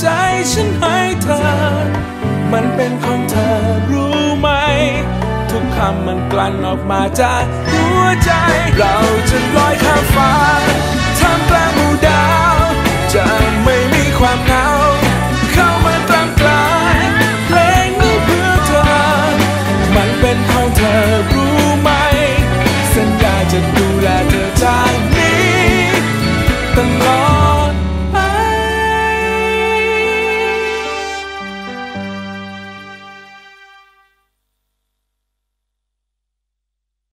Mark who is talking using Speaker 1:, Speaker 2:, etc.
Speaker 1: ใจฉันให้เธอ มันเป็นของเธอรู้ไหม ทุกคำมันกลั่นออกมาจากหัวใจ เราจะลอยข้ามฟ้า